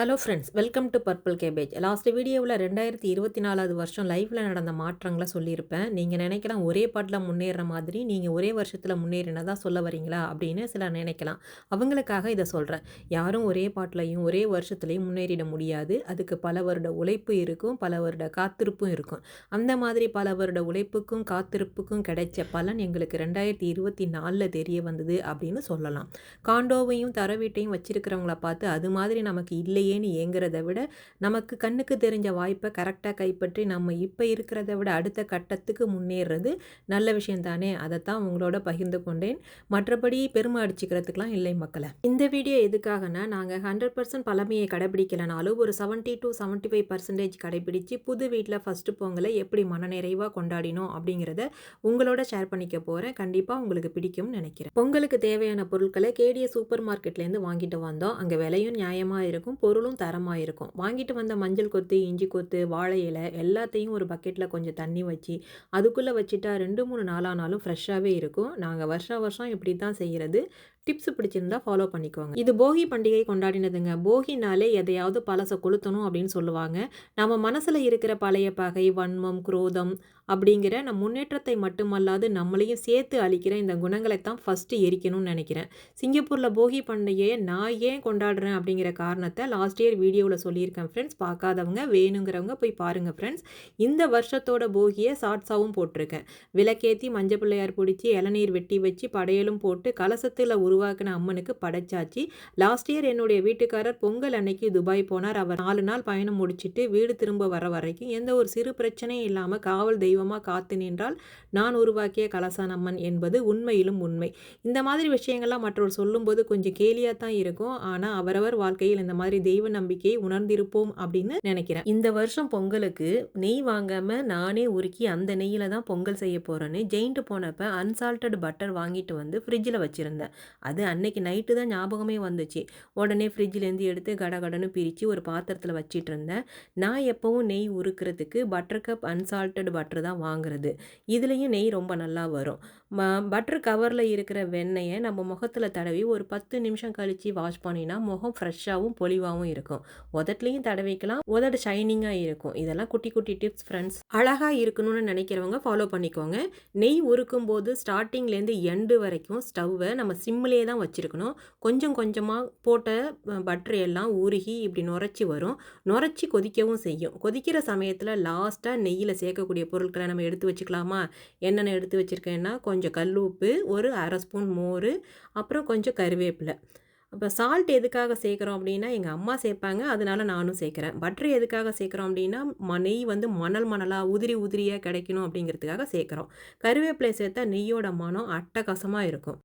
Hello friends welcome to purple cabbage last வீடியோவில் ரெண்டாயிரத்தி இருபத்தி நாலாவது வருஷம் லைஃப்பில் நடந்த மாற்றங்களை சொல்லியிருப்பேன். நீங்கள் நினைக்கலாம் ஒரே பாட்டில் முன்னேற மாதிரி நீங்கள் ஒரே வருஷத்தில் முன்னேறினதா சொல்ல வரீங்களா அப்படின்னு சிலர் நினைக்கலாம். அவங்களுக்காக இதை சொல்கிறேன் யாரும் ஒரே பாட்டிலையும் ஒரே வருஷத்துலையும் முன்னேறிட முடியாது. அதுக்கு பல வருட உழைப்பு இருக்கும் பல வருட காத்திருப்பும் இருக்கும். அந்த மாதிரி பல வருட உழைப்புக்கும் காத்திருப்புக்கும் கிடைச்ச பலன் எங்களுக்கு ரெண்டாயிரத்தி இருபத்தி நாலில் தெரிய வந்தது அப்படின்னு சொல்லலாம். காண்டோவையும் தர வீட்டையும் வச்சிருக்கிறவங்கள பார்த்து அது மாதிரி நமக்கு இல்லையே இல்லையேன்னு ஏங்குறத விட நமக்கு கண்ணுக்கு தெரிஞ்ச வாய்ப்பை கரெக்டாக கைப்பற்றி நம்ம இப்போ இருக்கிறத விட அடுத்த கட்டத்துக்கு முன்னேறது நல்ல விஷயம் தானே? அதைத்தான் உங்களோட பகிர்ந்து கொண்டேன். மற்றபடி பெருமை அடிச்சுக்கிறதுக்கெலாம் இல்லை மக்களை. இந்த வீடியோ எதுக்காகனா நாங்கள் ஹண்ட்ரட் பர்சன்ட் பழமையை கடைபிடிக்கலனாலும் ஒரு seventy to seventy five percentage கடைபிடிச்சு புது வீட்டில் ஃபஸ்ட்டு பொங்கலை எப்படி மனநிறைவாக கொண்டாடினோம் அப்படிங்கிறத உங்களோட ஷேர் பண்ணிக்க போகிறேன் கண்டிப்பாக உங்களுக்கு பிடிக்கும்னு நினைக்கிறேன். பொங்கலுக்கு தேவையான பொருட்களை கேடிய சூப்பர் மார்க்கெட்லேருந்து வாங்கிட்டு வந்தோம். அங்கே விலையும் நியாயமாக இருக்கும். பொருள் பொருளும் தரமாக இருக்கும் வாங்கிட்டு வந்த மஞ்சள் கொத்து இஞ்சி கொத்து வாழை இலை எல்லாத்தையும் ஒரு பக்கெட்டில் கொஞ்சம் தண்ணி வச்சு அதுக்குள்ளே வச்சுட்டா ரெண்டு மூணு நாளானாலும் ஃப்ரெஷ்ஷாகவே இருக்கும். நாங்கள் வருஷா வருஷம் இப்படி தான் செய்கிறது டிப்ஸ் பிடிச்சிருந்தா ஃபாலோ பண்ணிக்கோங்க. இது போகி பண்டிகை கொண்டாடினதுங்க. போகினாலே எதையாவது பழசை கொளுத்தணும் அப்படின்னு சொல்லுவாங்க. நம்ம மனசில் இருக்கிற பழைய பகை வன்மம் குரோதம் அப்படிங்கிற நம் முன்னேற்றத்தை மட்டுமல்லாது நம்மளையும் சேர்த்து அழிக்கிற இந்த குணங்களை தான் ஃபஸ்ட்டு எரிக்கணும்னு நினைக்கிறேன். சிங்கப்பூரில் போகி பண்டிகையை நான் ஏன் கொண்டாடுறேன் அப்படிங்கிற காரணத்தை லாஸ்ட் இயர் வீடியோவில் சொல்லியிருக்கேன் ஃப்ரெண்ட்ஸ் பார்க்காதவங்க வேணுங்கிறவங்க போய் பாருங்கள் ஃப்ரெண்ட்ஸ் இந்த வருஷத்தோட போகியை ஷார்ட்ஸாகவும் போட்டிருக்கேன். விளக்கேற்றி மஞ்சள் பிள்ளையார் பிடிச்சி இளநீர் வெட்டி வச்சு படையலும் போட்டு கலசத்தில் உருவாக்கின அம்மனுக்கு படைச்சாச்சு. லாஸ்ட் இயர் என்னுடைய வீட்டுக்காரர் பொங்கல் அன்னைக்கு துபாய் போனார். அவர் நாலு நாள் பயணம் முடிச்சுட்டு வீடு திரும்ப வர வரைக்கும் எந்த ஒரு சிறு பிரச்சனையும் இல்லாமல் காவல் தெய்வம் தெய்வமாக காத்து நின்றால் நான் உருவாக்கிய கலசான் அம்மன் என்பது உண்மையிலும் உண்மை. இந்த மாதிரி விஷயங்கள்லாம் மற்றவர் சொல்லும்போது கொஞ்சம் கேலியாக தான் இருக்கும். ஆனால் அவரவர் வாழ்க்கையில் இந்த மாதிரி தெய்வ நம்பிக்கையை உணர்ந்திருப்போம் அப்படின்னு நினைக்கிறேன். இந்த வருஷம் பொங்கலுக்கு நெய் வாங்காமல் நானே உருக்கி அந்த நெய்யில் தான் பொங்கல் செய்ய போகிறேன்னு ஜெயின்ட்டு போனப்போ அன்சால்டட் பட்டர் வாங்கிட்டு வந்து ஃப்ரிட்ஜில் வச்சுருந்தேன். அது அன்னைக்கு நைட்டு தான் ஞாபகமே வந்துச்சு. உடனே ஃப்ரிட்ஜிலேருந்து எடுத்து கடகடன்னு பிரித்து ஒரு பாத்திரத்தில் வச்சிட்டு இருந்தேன். நான் எப்போவும் நெய் உருக்கிறதுக்கு பட்டர் கப் அன்சால்டட் பட்டர் தான் வாங்குறது. இதுலேயும் நெய் ரொம்ப நல்லா வரும். ம பட்டர் கவரில் இருக்கிற வெண்ணெயை நம்ம முகத்தில் தடவி ஒரு பத்து நிமிஷம் கழித்து வாஷ் பண்ணினா முகம் ஃப்ரெஷ்ஷாகவும் பொலிவாகவும் இருக்கும். உதட்லேயும் தடவிக்கலாம் உதடு ஷைனிங்காக இருக்கும். இதெல்லாம் குட்டி குட்டி டிப்ஸ் ஃப்ரெண்ட்ஸ் அழகாக இருக்கணும்னு நினைக்கிறவங்க ஃபாலோ பண்ணிக்கோங்க. நெய் உருக்கும் போது ஸ்டார்டிங்லேருந்து எண்டு வரைக்கும் ஸ்டவ்வை நம்ம சிம்மிலே தான் வச்சுருக்கணும். கொஞ்சம் கொஞ்சமாக போட்ட பட்டர் எல்லாம் உருகி இப்படி நுரைச்சி வரும். நுரைச்சி கொதிக்கவும் செய்யும். கொதிக்கிற சமயத்தில் லாஸ்ட்டாக நெய்யில் சேர்க்கக்கூடிய பொருள் பொருட்களை நம்ம எடுத்து வச்சுக்கலாமா? என்னென்ன எடுத்து வச்சுருக்கேன்னா கொஞ்சம் கல் உப்பு ஒரு அரை ஸ்பூன் மோர் அப்புறம் கொஞ்சம் கருவேப்பிலை. அப்போ சால்ட் எதுக்காக சேர்க்குறோம் அப்படின்னா எங்கள் அம்மா சேர்ப்பாங்க அதனால நானும் சேர்க்குறேன். பட்டர் எதுக்காக சேர்க்குறோம் அப்படின்னா ம நெய் வந்து மணல் மணலாக உதிரி உதிரியாக கிடைக்கணும் அப்படிங்கிறதுக்காக சேர்க்குறோம். கருவேப்பிலை சேர்த்தா நெய்யோட மனம் அட்டகாசமாக இருக்கும்.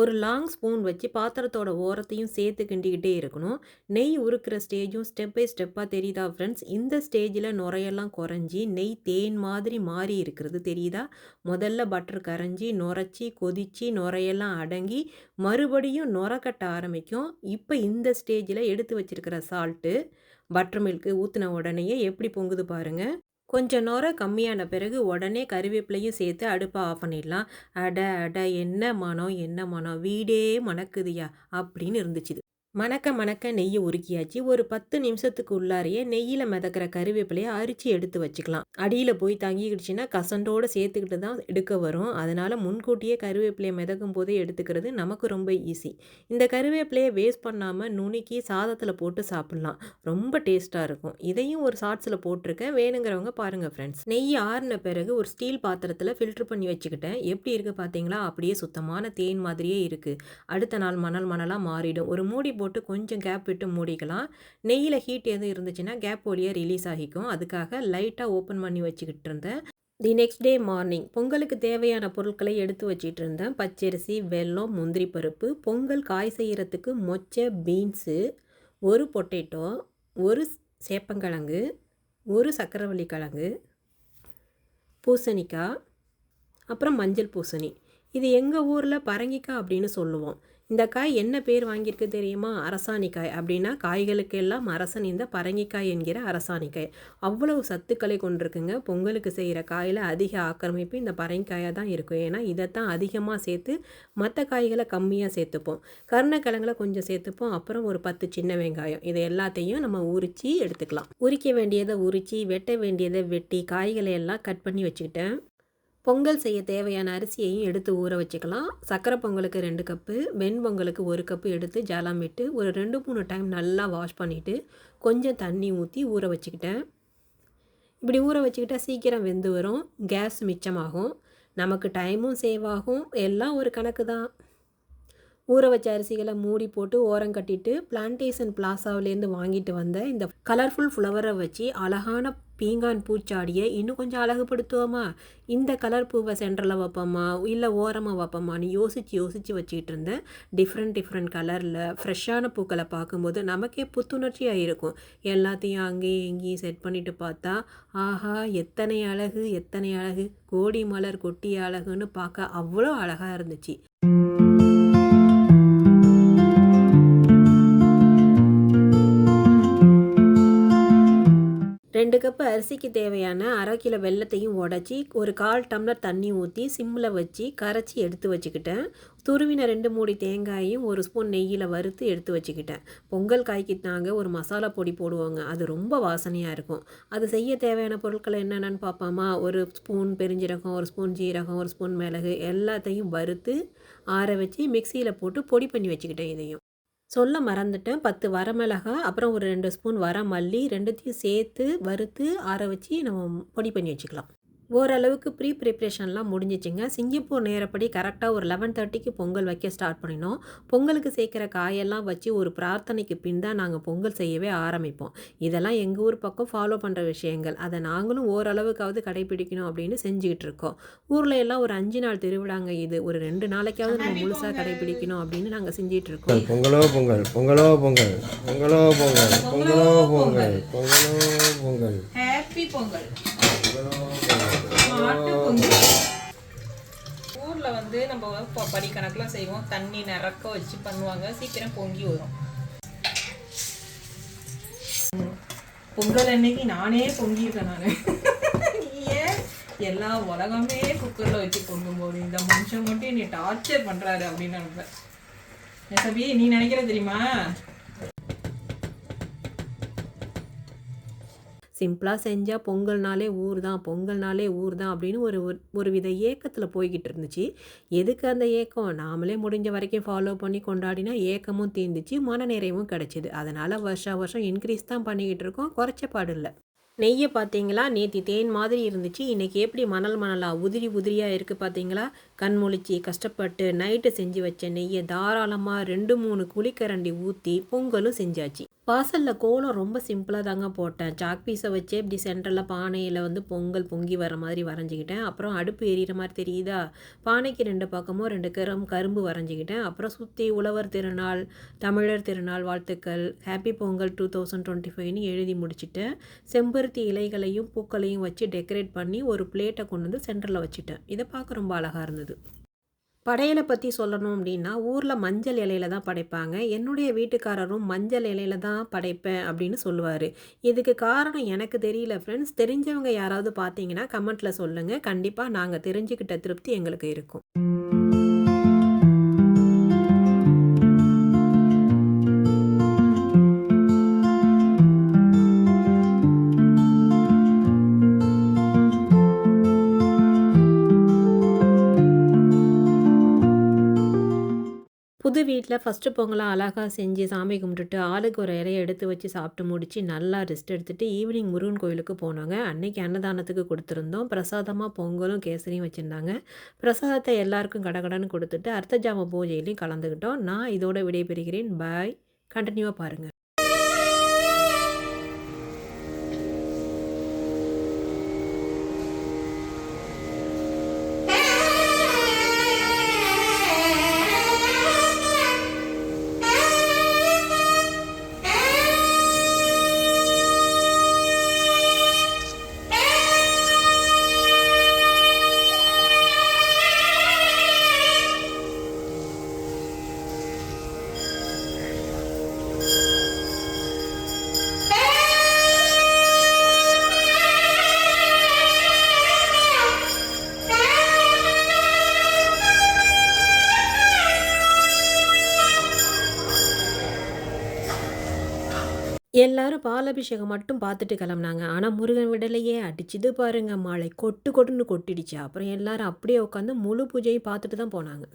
ஒரு லாங் ஸ்பூன் வச்சு பாத்திரத்தோட ஓரத்தையும் சேர்த்து கிண்டிக்கிட்டே இருக்கணும். நெய் உருக்கிற ஸ்டேஜும் ஸ்டெப் பை ஸ்டெப்பாக தெரியுதா ஃப்ரெண்ட்ஸ் இந்த ஸ்டேஜில் நுரையெல்லாம் குறைஞ்சி நெய் தேன் மாதிரி மாறி இருக்கிறது தெரியுதா? முதல்ல பட்டர் கரைஞ்சி நுரைச்சி கொதித்து நுரையெல்லாம் அடங்கி மறுபடியும் நுரக்கட்ட கட்ட ஆரம்பிக்கும். இப்போ இந்த ஸ்டேஜில் எடுத்து வச்சிருக்கிற சால்ட்டு பட்டர் மில்க்கு ஊற்றின உடனேயே எப்படி பொங்குது பாருங்கள் கொஞ்சம் நேரம் கம்மியான பிறகு உடனே கருவேப்பிலையும் சேர்த்து அடுப்பை ஆஃப் பண்ணிடலாம். அட அட என்ன மனம் என்ன மனம்? வீடே மணக்குதுயா அப்படின்னு இருந்துச்சு. மணக்க மணக்க நெய்யை உருக்கியாச்சு. ஒரு பத்து நிமிஷத்துக்கு உள்ளாரையே நெய்யில் மிதக்கிற கருவேப்பிலையை அரிச்சு எடுத்து வச்சுக்கலாம். அடியில் போய் தங்கிக்கிடுச்சுன்னா கசண்டோடு சேர்த்துக்கிட்டு தான் எடுக்க வரும். அதனால் முன்கூட்டியே கருவேப்பிலையை மிதக்கும் போதே எடுத்துக்கிறது நமக்கு ரொம்ப ஈஸி இந்த கருவேப்பிலையை வேஸ்ட் பண்ணாமல் நுணுக்கி சாதத்தில் போட்டு சாப்பிட்லாம். ரொம்ப டேஸ்ட்டாக இருக்கும். இதையும் ஒரு ஷார்ட்ஸில் போட்டிருக்கேன். வேணுங்கிறவங்க பாருங்கள் ஃப்ரெண்ட்ஸ் நெய் ஆறின பிறகு ஒரு ஸ்டீல் பாத்திரத்தில் ஃபில்ட்ரு பண்ணி வச்சுக்கிட்டேன். எப்படி இருக்குது பார்த்தீங்களா அப்படியே சுத்தமான தேன் மாதிரியே இருக்குது அடுத்த நாள் மணல் மணலாக மாறிடும். ஒரு மூடி போட்டு போட்டு கொஞ்சம் கேப் விட்டு மூடிக்கலாம். நெய்யில் ஹீட் எதுவும் இருந்துச்சுன்னா கேப் வழியாக ரிலீஸ் ஆகிக்கும். அதுக்காக லைட்டாக ஓப்பன் பண்ணி வச்சுக்கிட்டு இருந்தேன். தி நெக்ஸ்ட் டே மார்னிங் பொங்கலுக்கு தேவையான பொருட்களை எடுத்து வச்சிட்டு இருந்தேன். பச்சரிசி வெல்லம் முந்திரி பருப்பு பொங்கல் காய் செய்கிறதுக்கு மொச்சை பீன்ஸு ஒரு பொட்டேட்டோ ஒரு சேப்பங்கிழங்கு ஒரு சக்கரவள்ளி கிழங்கு பூசணிக்காய் அப்புறம் மஞ்சள் பூசணி. இது எங்கள் ஊரில் பரங்கிக்காய் அப்படின்னு சொல்லுவோம். இந்த காய் என்ன பேர் வாங்கியிருக்கு தெரியுமா? அரசாணிக்காய். அப்படின்னா காய்களுக்கு எல்லாம் அரசன் இந்த பரங்கிக்காய் என்கிற அரசாணிக்காய். அவ்வளவு சத்துக்களை கொண்டிருக்குங்க. பொங்கலுக்கு செய்கிற காயில் அதிக ஆக்கிரமிப்பு இந்த பரங்கிக்காயாக தான் இருக்கும். ஏன்னா இதைத்தான் அதிகமாக சேர்த்து மற்ற காய்களை கம்மியாக சேர்த்துப்போம். கருணக்கிழங்குல கொஞ்சம் சேர்த்துப்போம். அப்புறம் ஒரு பத்து சின்ன வெங்காயம். இதை எல்லாத்தையும் நம்ம உரித்து எடுத்துக்கலாம். உரிக்க வேண்டியதை உரித்து வெட்ட வேண்டியதை வெட்டி காய்களை எல்லாம் கட் பண்ணி வச்சுக்கிட்டேன். பொங்கல் செய்ய தேவையான அரிசியையும் எடுத்து ஊற வச்சுக்கலாம். சக்கரை பொங்கலுக்கு ரெண்டு கப்பு வெண் பொங்கலுக்கு ஒரு கப்பு எடுத்து ஜலம் விட்டு ஒரு ரெண்டு மூணு டைம் நல்லா வாஷ் பண்ணிவிட்டு கொஞ்சம் தண்ணி ஊற்றி ஊற வச்சுக்கிட்டேன். இப்படி ஊற வச்சுக்கிட்டால் சீக்கிரம் வெந்து வரும் கேஸ் மிச்சமாகும். நமக்கு டைமும் சேவ் ஆகும். எல்லாம் ஒரு கணக்கு தான். ஊற வச்ச அரிசிகளை மூடி போட்டு ஓரம் கட்டிட்டு பிளான்டேஷன் பிளாசாவிலேருந்து வாங்கிட்டு வந்த இந்த கலர்ஃபுல் ஃப்ளவரை வச்சு அழகான பீங்கான் பூச்சாடியை இன்னும் கொஞ்சம் அழகுபடுத்துவோமா? இந்த கலர் பூவை சென்டரில் வைப்போமா? இல்லை ஓரமாக வைப்போமான்னு யோசித்து யோசித்து வச்சுக்கிட்டு இருந்தேன். டிஃப்ரெண்ட் டிஃப்ரெண்ட் கலரில் ஃப்ரெஷ்ஷான பூக்களை பார்க்கும்போது நமக்கே புத்துணர்ச்சியாக இருக்கும். எல்லாத்தையும் அங்கேயும் இங்கேயும் செட் பண்ணிட்டு பார்த்தா ஆஹா எத்தனை அழகு எத்தனை அழகு. கோடி மலர் கொட்டி அழகுன்னு பார்க்க அவ்வளோ அழகாக இருந்துச்சு. ரெண்டு கப்பு அரிசிக்கு தேவையான அரை கிலோ வெல்லத்தையும் உடச்சி ஒரு கால் டம்ளர் தண்ணி ஊற்றி சிம்மில் வச்சு கரைச்சி எடுத்து வச்சுக்கிட்டேன். துருவின ரெண்டு மூடி தேங்காயும் ஒரு ஸ்பூன் நெய்யில் வறுத்து எடுத்து வச்சுக்கிட்டேன். பொங்கல் காய்க்கு தாங்க ஒரு மசாலா பொடி போடுவாங்க. அது ரொம்ப வாசனையாக இருக்கும். அது செய்ய தேவையான பொருட்கள் என்னென்னு பார்ப்போமா? ஒரு ஸ்பூன் பெருஞ்சீரகம் ஒரு ஸ்பூன் ஜீரகம் ஒரு ஸ்பூன் மிளகு எல்லாத்தையும் வறுத்து ஆற வச்சு மிக்சியில் போட்டு பொடி பண்ணி வச்சுக்கிட்டேன் இதையும். சொல்ல மறந்துட்டேன். பத்து வரமிளகா அப்புறம் ஒரு ரெண்டு ஸ்பூன் வர மல்லி ரெண்டுத்தையும் சேர்த்து வறுத்து ஆற வச்சு நம்ம பொடி பண்ணி வச்சுக்கலாம். ஓரளவுக்கு ப்ரீ ப்ரிப்ரேஷன்லாம் முடிஞ்சிச்சுங்க. சிங்கப்பூர் நேரப்படி கரெக்டாக ஒரு லெவன் தேர்ட்டிக்கு பொங்கல் வைக்க ஸ்டார்ட் பண்ணினோம். பொங்கலுக்கு சேர்க்குற காயெல்லாம் வச்சு ஒரு பிரார்த்தனைக்கு பின் தான் நாங்கள் பொங்கல் செய்யவே ஆரம்பிப்போம். இதெல்லாம் எங்கள் ஊர் பக்கம் ஃபாலோ பண்ணுற விஷயங்கள். அதை நாங்களும் ஓரளவுக்காவது கடைபிடிக்கணும் அப்படின்னு செஞ்சுக்கிட்டு இருக்கோம். ஊரில் எல்லாம் ஒரு அஞ்சு நாள் திருவிழாங்க இது. ஒரு ரெண்டு நாளைக்காவது நம்ம முழுசாக கடைபிடிக்கணும் அப்படின்னு நாங்கள் செஞ்சிட்டு இருக்கோம். பொங்கலோ பொங்கல் பொங்கலோ பொங்கல் பொங்கலோ பொங்கல் பொங்கலோ பொங்கல் பொங்கலோ பொங்கல் ஹாப்பி பொங்கல். பொங்கலோ ஊர்ல ஊரில் வந்து நம்ம படி கணக்குல செய்வோம். தண்ணி நிறக்க வச்சு பண்ணுவாங்க. சீக்கிரம் பொங்கி வரும். பொங்கல் அன்னைக்கு நானே பொங்கியிருக்கேன் நான். ஏன்? எல்லா உலகமே குக்கரில் வச்சு பொங்கும்போது இந்த மனுஷன் மட்டும் என்னை டார்ச்சர் பண்ணுறாரு அப்படின்னு நினைப்பேன். சபி நீ நினைக்கிற தெரியுமா? சிம்பிளாக செஞ்சால் பொங்கல்னாலே ஊர் தான் பொங்கல்னாலே ஊர் தான் அப்படின்னு ஒரு ஒரு- ஒரு வித ஏக்கத்தில் போய்கிட்டு இருந்துச்சு. எதுக்கு அந்த ஏக்கம்? நாமளே முடிஞ்ச வரைக்கும் ஃபாலோ பண்ணி கொண்டாடினா ஏக்கமும் தீர்ந்துச்சு மனநிறைவும் கிடச்சிது. அதனால் வருஷா வருஷம் இன்க்ரீஸ் தான் பண்ணிக்கிட்டு இருக்கோம் குறைச்ச பாடு இல்லை. நெய்யை பார்த்தீங்களா நேத்தி தேன் மாதிரி இருந்துச்சு. இன்றைக்கி எப்படி மணல் மணலாக உதிரி உதிரியாக இருக்குது பார்த்தீங்களா கண் முழிச்சு கஷ்டப்பட்டு நைட்டு செஞ்சு வச்ச நெய்யை தாராளமாக ரெண்டு மூணு குழிக்கரண்டி ஊற்றி பொங்கலும் செஞ்சாச்சு. வாசலில் கோலம் ரொம்ப சிம்பிளாக தாங்க போட்டேன். சாக் பீஸை வச்சே இப்படி சென்டரில் பானையில் வந்து பொங்கல் பொங்கி வர மாதிரி வரைஞ்சிக்கிட்டேன். அப்புறம் அடுப்பு எரியிற மாதிரி தெரியுதா? பானைக்கு ரெண்டு பக்கமும் ரெண்டு கரம் கரும்பு வரைஞ்சிக்கிட்டேன். அப்புறம் சுற்றி உழவர் திருநாள் தமிழர் திருநாள் வாழ்த்துக்கள் happy Pongal two thousand twenty ஃபைவ்னு எழுதி முடிச்சிட்டேன். செம்பருத்தி இலைகளையும் பூக்களையும் வச்சு டெக்கரேட் பண்ணி ஒரு பிளேட்டை கொண்டு வந்து சென்டரில் வச்சுட்டேன். இதை பார்க்க ரொம்ப அழகாக இருந்தது. படையலை பற்றி சொல்லணும் அப்படின்னா ஊரில் மஞ்சள் இலையில தான் படைப்பாங்க. என்னுடைய வீட்டுக்காரரும் மஞ்சள் இலையில தான் படைப்பேன் அப்படின்னு சொல்லுவார். இதுக்கு காரணம் எனக்கு தெரியல ஃப்ரெண்ட்ஸ் தெரிஞ்சவங்க யாராவது பார்த்தீங்கன்னா கமெண்ட்டில் சொல்லுங்கள் கண்டிப்பாக நாங்கள் தெரிஞ்சுக்கிட்ட திருப்தி எங்களுக்கு இருக்கும். புது வீட்டில் ஃபஸ்ட்டு பொங்கலாம் அழகாக செஞ்சு சாமி கும்பிட்டுட்டு ஆளுக்கு ஒரு இலையை எடுத்து வச்சு சாப்பிட்டு முடித்து நல்லா ரெஸ்ட் எடுத்துகிட்டு ஈவினிங் முருகன் கோயிலுக்கு போனாங்க. அன்னைக்கு அன்னதானத்துக்கு கொடுத்துருந்தோம். பிரசாதமாக பொங்கலும் கேசரியும் வச்சுருந்தாங்க. பிரசாதத்தை எல்லாருக்கும் கடகடன்னு கொடுத்துட்டு அர்த்த ஜாம பூஜையிலையும் கலந்துக்கிட்டோம். நான் இதோட விடைபெறுகிறேன். பாய் கண்டினியூவாக பாருங்கள் எல்லாரும் பாலாபிஷேகம் மட்டும் பார்த்துட்டு கிளம்புனாங்க. ஆனால் முருகன் விடலையே அடிச்சுது பாருங்க. மாலை கொட்டு கொட்டுன்னு கொட்டிடுச்சு. அப்புறம் எல்லாரும் அப்படியே உட்காந்து முழு பூஜையும் பார்த்துட்டு தான் போனாங்க.